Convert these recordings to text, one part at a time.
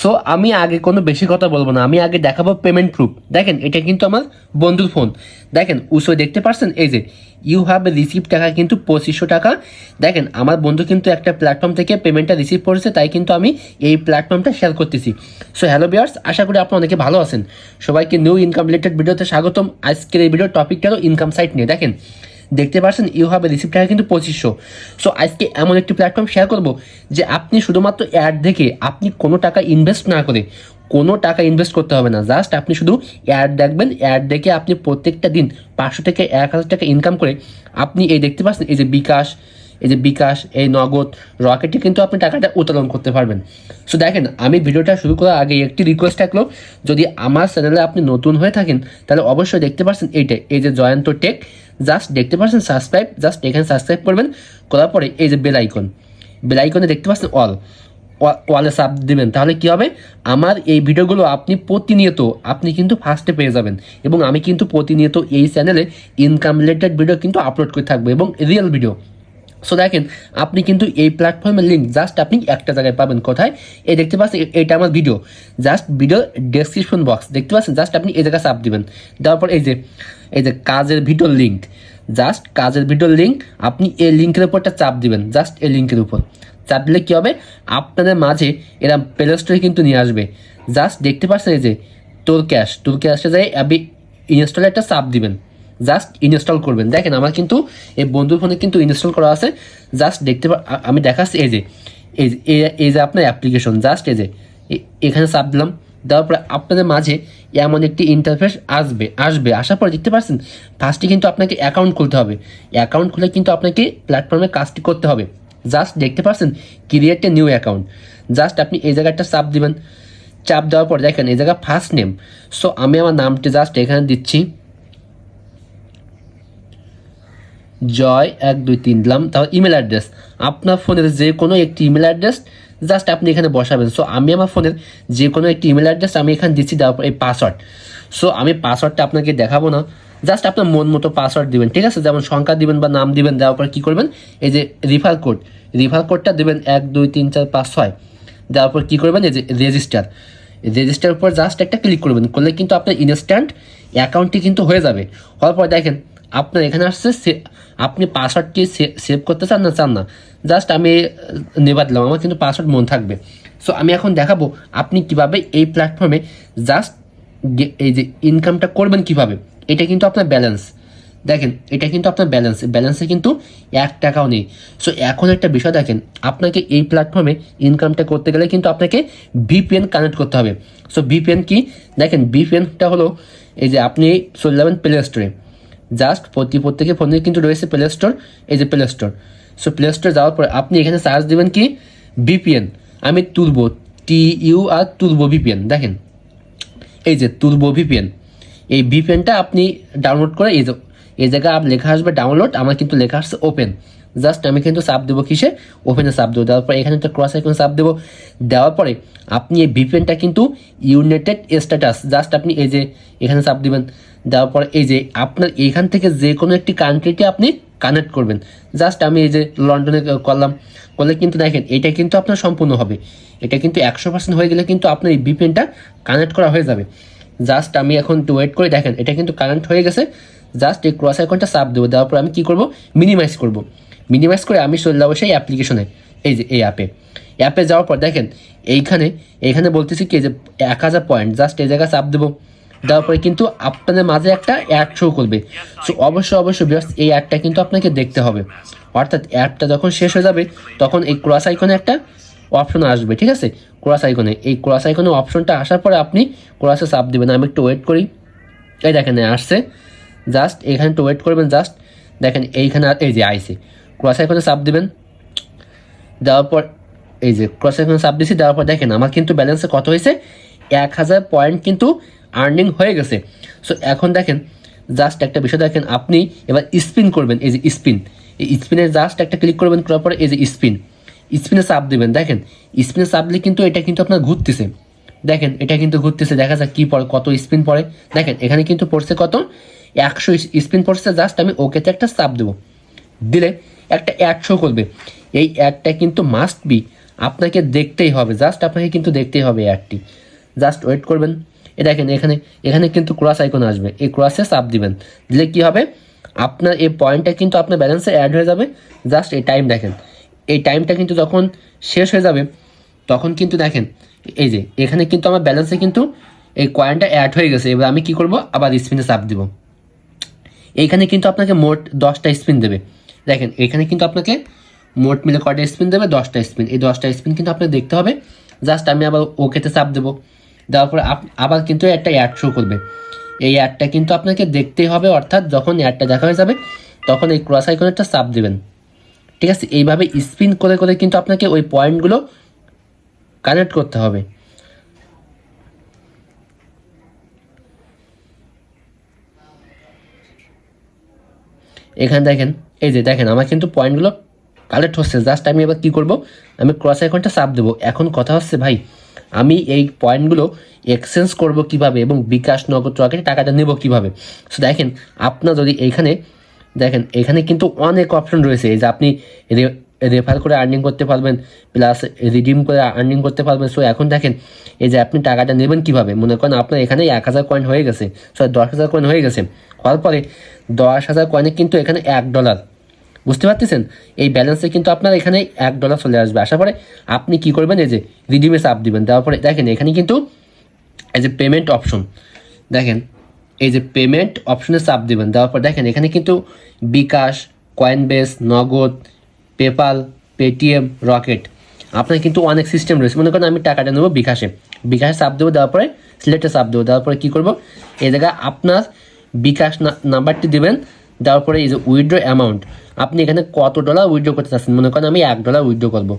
So আমি আগে কোনো বেশি কথা বলব না। আমি আগে দেখাবো পেমেন্ট প্রুফ দেখেন, এটা কিন্তু আমার বন্ধুর ফোন দেখেন উসো দেখতে পারছেন? এই যে ইউ হ্যাভ রিসিভ টাকা কিন্তু পঁচিশশো টাকা। দেখেন, আমার বন্ধু কিন্তু একটা প্ল্যাটফর্ম থেকে পেমেন্টটা রিসিভ করেছে, তাই কিন্তু আমি এই প্ল্যাটফর্মটা শেয়ার করতেছি। সো হ্যালো বিয়ার্স আশা করি আপনারা অনেকে ভালো আছেন। সবাইকে নিউ ইনকাম রিলেটেড ভিডিওতে স্বাগতম। আজকের এই ভিডিও হলো ইনকাম সাইট নিয়ে। দেখেন দেখতে পাচ্ছেন ইউ হ্যাভ রিসিভ টাকা কিন্তু পঁচিশশো। সো আজকে এমন একটি প্ল্যাটফর্ম শেয়ার করব যে আপনি শুধুমাত্র অ্যাড দেখে আপনি কোনো টাকা ইনভেস্ট না করে কোনো টাকা ইনভেস্ট করতে হবে না। জাস্ট আপনি শুধু অ্যাড দেখবেন অ্যাড দেখে আপনি প্রত্যেকটা দিন পাঁচশো থেকে এক হাজার টাকা ইনকাম করে আপনি এই দেখতে পাচ্ছেন, এই যে বিকাশ এই যে বিকাশ, এই নগদ, রকেটে কিন্তু আপনি টাকাটা উত্তোলন করতে পারবেন। সো দেখেন, আমি ভিডিওটা শুরু করার আগে একটি রিকোয়েস্ট থাকল, যদি আমার চ্যানেলে আপনি নতুন হয়ে থাকেন, তাহলে অবশ্যই দেখতে পাচ্ছেন এইটা, এই যে জয়ন্ত টেক জাস্ট দেখতে পাচ্ছেন সাবস্ক্রাইব জাস্ট এখানে সাবস্ক্রাইব করবেন, করার পরে এই যে বেল আইকন বেল আইকনে দেখতে পাচ্ছেন অল ওয়ালে সাব দিবেন। তাহলে কি হবে? আমার এই ভিডিওগুলো আপনি প্রতিনিয়ত, আপনি কিন্তু ফার্স্টে পেয়ে যাবেন, এবং আমি কিন্তু প্রতিনিয়ত এই চ্যানেলে ইনকাম রিলেটেড ভিডিও কিন্তু আপলোড করে থাকব, এবং রিয়েল ভিডিও সো দেখেন, আপনি কিন্তু এই প্ল্যাটফর্মের লিঙ্ক জাস্ট আপনি একটা জায়গায় পাবেন। কোথায়? এই দেখতে পাচ্ছেন, এটা আমার video just video description box দেখতে পাচ্ছেন জাস্ট আপনি এই জায়গায় চাপ দিবেন। দেওয়ার পর এই যে এই যে কাজের ভিডিওর লিঙ্ক জাস্ট কাজের ভিডিওর লিঙ্ক আপনি এই লিঙ্কের উপরটা চাপ দিবেন জাস্ট এই লিঙ্কের উপর। চাপ দিলে কী হবে? আপনাদের মাঝে এরা প্লে স্টোরে কিন্তু নিয়ে আসবে। জাস্ট দেখতে পাচ্ছেন এই যে তোর ক্যাশ তোর ক্যাশে যায় আপনি ইনস্টলে একটা চাপ দিবেন। জাস্ট ইনস্টল করবেন। দেখেন, আমার কিন্তু এই বন্ধুর ফোনে কিন্তু ইনস্টল করা আছে। জাস্ট দেখতে আমি দেখাচ্ছি, এই যে, এই যে- আপনার অ্যাপ্লিকেশন জাস্ট এই যে এখানে চাপ দিলাম। দেওয়ার পরে আপনাদের মাঝে এমন একটি ইন্টারফেস আসবে আসবে। আসার পরে দেখতে পাচ্ছেন ফার্স্টে কিন্তু আপনাকে অ্যাকাউন্ট খুলতে হবে। অ্যাকাউন্ট খুলে কিন্তু আপনাকে প্ল্যাটফর্মে কাজটি করতে হবে। জাস্ট দেখতে পাচ্ছেন create a new account just আপনি এই জায়গাটা চাপ দিবেন। চাপ দেওয়ার পর দেখেন, এই জায়গা ফার্স্ট নেম সো আমি আমার নামটি জাস্ট এখানে দিচ্ছি। জয় এক দুই তিন দিলাম। তারপর ইমেল অ্যাড্রেস আপনার ফোনের যে কোনো একটি ইমেল অ্যাড্রেস জাস্ট আপনি এখানে বসাবেন। সো আমি আমার ফোনের যে কোনো একটি ইমেল অ্যাড্রেস আমি এখানে দিচ্ছি, দেওয়ার পর এই পাসওয়ার্ড সো আমি পাসওয়ার্ডটা আপনাকে দেখাবো না। জাস্ট আপনার মন মতো পাসওয়ার্ড দিবেন, ঠিক আছে? যেমন সংখ্যা দিবেন বা নাম দিবেন, দেওয়ার পর কী করবেন? এই যে রিফার কোড রিফার কোডটা দেবেন এক, দুই, তিন, চার, পাঁচ, ছয়। দেওয়ার পর কী করবেন? এই যে রেজিস্টার রেজিস্টার উপর জাস্ট একটা ক্লিক করবেন। করলে কিন্তু আপনার ইনস্ট্যান্ট অ্যাকাউন্টটি কিন্তু হয়ে যাবে। হওয়ার পর দেখেন আপনার এখানে আসছে আপনি পাসওয়ার্ডটি সেভ করতে চান না চান না? জাস্ট আমি নেবার দিলাম, আমার কিন্তু পাসওয়ার্ড মন থাকবে। সো আমি এখন দেখাবো আপনি কীভাবে এই প্ল্যাটফর্মে জাস্ট এই যে ইনকামটা করবেন কীভাবে। এটা কিন্তু আপনার ব্যালেন্স দেখেন, এটা কিন্তু আপনার ব্যালেন্স ব্যালেন্সে কিন্তু এক টাকাও নেই। সো এখন একটা বিষয় দেখেন, আপনাকে এই প্ল্যাটফর্মে ইনকামটা করতে গেলে কিন্তু আপনাকে ভিপিএন কানেক্ট করতে হবে। সো ভিপিএন কি? দেখেন ভিপিএনটা হলো এই যে আপনি চলে যাবেন প্লে স্টোরে জাস্ট প্রতি প্রত্যেকের ফোনে কিন্তু রয়েছে প্লে স্টোর এই যে play store so play store যাওয়ার পরে আপনি এখানে সার্চ দেবেন কি? বিপিএন আমি তুলবো টি ইউ আর তুলবো বিপিএন দেখেন। এই যে তুলব ভিপিএন এই ভিপিএনটা আপনি ডাউনলোড করে এই যে এই জায়গায় আপ লেখা আসবে ডাউনলোড আমার কিন্তু লেখা আসছে ওপেন জাস্ট আমি কিন্তু চাপ দেবো কিসে? ওপেনে চাপ দেবো। দেওয়ার পরে এখানে একটা ক্রস আইকন চাপ দেবো। দেওয়ার পরে আপনি এই ভিপিএনটা কিন্তু ইউনাইটেড স্ট্যাটাস জাস্ট আপনি এই যে এখানে চাপ দিবেন। দেওয়ার পরে এই যে আপনার এইখান থেকে যে কোনো একটি কান্ট্রিতে আপনি কানেক্ট করবেন। জাস্ট আমি এই যে লন্ডনে করলাম। করলে কিন্তু দেখেন, এটা কিন্তু আপনার সম্পূর্ণ হবে। এটা কিন্তু একশো পার্সেন্ট হয়ে গেলে কিন্তু আপনার এই ভিপিএনটা কানেক্ট করা হয়ে যাবে। জাস্ট আমি এখন একটু ওয়েট করে। দেখেন, এটা কিন্তু কানেক্ট হয়ে গেছে। জাস্ট এই ক্রস আইকনটা চাপ দেবো, দেওয়ার পর আমি কী করব? মিনিমাইজ করব। মিনিমাইজ করে আমি চলে যাব সেই অ্যাপ্লিকেশনে এই যে এই অ্যাপে অ্যাপে যাওয়ার পর দেখেন, এইখানে এইখানে বলতেছি কি যে এক হাজার পয়েন্ট জাস্ট এই জায়গায় চাপ দেবো। দেওয়ার পরে কিন্তু আপনাদের মাঝে একটা অ্যাড শো করবে। সো অবশ্যই অবশ্যই এই অ্যাডটা কিন্তু আপনাকে দেখতে হবে। অর্থাৎ অ্যাডটা যখন শেষ হয়ে যাবে, তখন এই ক্রস আইকনে একটা অপশন আসবে, ঠিক আছে? ক্রস আইকনে এই ক্রস আইকনে অপশনটা আসার পরে আপনি ক্রসে চাপ দেবেন। আমি একটু ওয়েট করি। এই দেখেন আসছে। জাস্ট এখানে একটু ওয়েট করবেন জাস্ট। দেখেন এইখানে আর- এই যে আইসে। ক্রস আইকনে চাপ দেবেন। দেওয়ার পর এই যে ক্রস আইকনে চাপ দিয়েছি দেওয়ার পর দেখেন আমার কিন্তু ব্যালেন্সে কত হয়েছে? এক হাজার পয়েন্ট কিন্তু আর্নিং হয়ে গেছে। সো এখন দেখেন জাস্ট একটা বিষয় দেখেন, আপনি এবার স্পিন করবেন, এই যে স্পিন এই স্পিনে জাস্ট একটা ক্লিক করবেন, করার পরে এই যে স্পিন স্পিনে চাপ দেবেন, দেখেন স্পিনে চাপ দিলে কিন্তু এটা কিন্তু আপনার ঘুরতেছে। দেখেন এটা কিন্তু ঘুরতেছে, দেখা যাক কী পড়ে, কত স্পিন পড়ে। দেখেন এখানে কিন্তু পড়ছে কত? একশো স্পিন পড়ছে জাস্ট আমি ওকেতে একটা চাপ দেবো। দিলে একটা অ্যাড শো করবে। এই অ্যাডটা কিন্তু মাস্ট বি আপনাকে দেখতেই হবে। জাস্ট আপনাকে কিন্তু দেখতেই হবে অ্যাডটি জাস্ট ওয়েট করবেন। এ দেখেন এখানে এখানে কিন্তু ক্রস আইকন আসবে। এই ক্রসে চাপ দিবেন। দিলে কি হবে? আপনার এই পয়েন্টটা কিন্তু আপনার ব্যালেন্সে অ্যাড হয়ে যাবে। জাস্ট এই টাইম দেখেন। এই টাইমটা কিন্তু যখন শেষ হয়ে যাবে, তখন কিন্তু দেখেন, এই যে, এখানে কিন্তু আমার ব্যালেন্সে কিন্তু এই কয়েনটা অ্যাড হয়ে গেছে। এবার আমি কি করব? আবার স্পিনে চাপ দিব। এইখানে কিন্তু আপনাকে মোট দশটা স্পিন দেবে। দেখেন, এখানে কিন্তু আপনাকে মোট মিলে কটা স্পিন দেবে? দশটা স্পিন। এই দশটা স্পিন কিন্তু আপনাকে দেখতে হবে। জাস্ট আমি আবার ওকেতে চাপ দেবো। দেওয়ার পরে আবার কিন্তু একটা অ্যাড শো করবে। এই অ্যাডটা কিন্তু আপনাকে দেখতেই হবে, অর্থাৎ যখন অ্যাডটা দেখা হয়ে যাবে, তখন এই ক্রস আইকনেরটা চাপ দেবেন। ঠিক আছে? এইভাবে স্পিন করে করে কিন্তু আপনাকে ওই পয়েন্টগুলো কানেক্ট করতে হবে। এখানে দেখেন, এই যে দেখেন, আমার কিন্তু পয়েন্টগুলো কালেক্ট হচ্ছে। জাস্ট আমি এবার কী করব? আমি ক্রস আইকনটা চাপ দেবো। এখন কথা হচ্ছে ভাই, আমি এই পয়েন্টগুলো এক্সচেঞ্জ করব কীভাবে এবং বিকাশ নগদ রকেটে টাকাটা নেব কীভাবে? সো দেখেন, আপনার যদি এইখানে দেখেন, এখানে কিন্তু অনেক অপশন রয়েছে। এই যে আপনি রেফার করে আর্নিং করতে পারবেন প্লাস রিডিম করে আর্নিং করতে পারবেন। সো এখন দেখেন, এই যে আপনি টাকাটা নেবেন কীভাবে? মনে করেন আপনার এখানে এক হাজার কয়েন হয়ে গেছে। সরি দশ হাজার কয়েন হয়ে গেছে। হওয়ার পরে দশ হাজার কয়েনে কিন্তু এখানে এক ডলার বুঝতে পারতেছেন? এই ব্যালেন্সে কিন্তু আপনার এখানে এক ডলার চলে আসবে। আসার পরে আপনি কি করবেন? এই যে রিডিমে চাপ দিবেন। দেওয়ার পরে দেখেন, এখানে কিন্তু এই যে পেমেন্ট অপশন দেখেন, এই যে পেমেন্ট অপশনে চাপ দেবেন। দেওয়ার পর দেখেন, এখানে কিন্তু bKash Coinbase Nagad PayPal, Paytm, Rocket. আপনার কিন্তু অনেক সিস্টেম রয়েছে। মনে করেন আমি টাকাটা নেব বিকাশে। বিকাশে চাপ দেবো, দেওয়ার পরে সিলেক্টে চাপ দেবো, দেওয়ার পরে কী করব? এই জায়গায় আপনার বিকাশ নাম্বারটি দেবেন, দেওয়ার পরে এই যে উইথড্র অ্যামাউন্ট আপনি এখানে কত ডলার উইড্রো করতে চাচ্ছেন? মনে করেন আমি এক ডলার উইথড্র করব।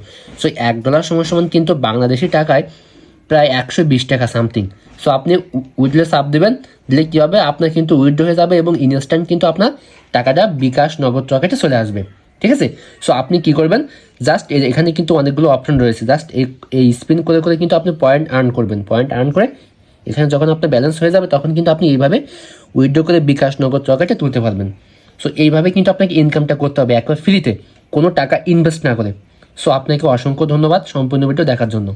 সো এক ডলার সমান সমান কিন্তু বাংলাদেশি টাকায় প্রায় একশো বিশ টাকা সামথিং সো আপনি উইথড্র চাপ দেবেন, দিলে কী হবে? আপনার কিন্তু উইথড্র হয়ে যাবে এবং ইনস্ট্যান্ট কিন্তু আপনার টাকাটা বিকাশ নগদ রকেটে চলে আসবে। ঠিক আছে? সো আপনি কি করবেন? জাস্ট এখানে কিন্তু অনেকগুলো অপশন রয়েছে। জাস্ট এই স্পিন করে করে কিন্তু আপনি পয়েন্ট আর্ন করবেন। পয়েন্ট আর্ন করে এখানে যখন আপনার ব্যালেন্স হয়ে যাবে, তখন কিন্তু আপনি এইভাবে উইথড্র করে বিকাশ নগদ চকেটে তুলতে পারবেন। সো এইভাবে কিন্তু আপনাকে ইনকামটা করতে হবে একবার ফ্রিতে কোনো টাকা ইনভেস্ট না করে। সো আপনাকে অসংখ্য ধন্যবাদ। সম্পূর্ণ ভিডিও দেখার জন্য।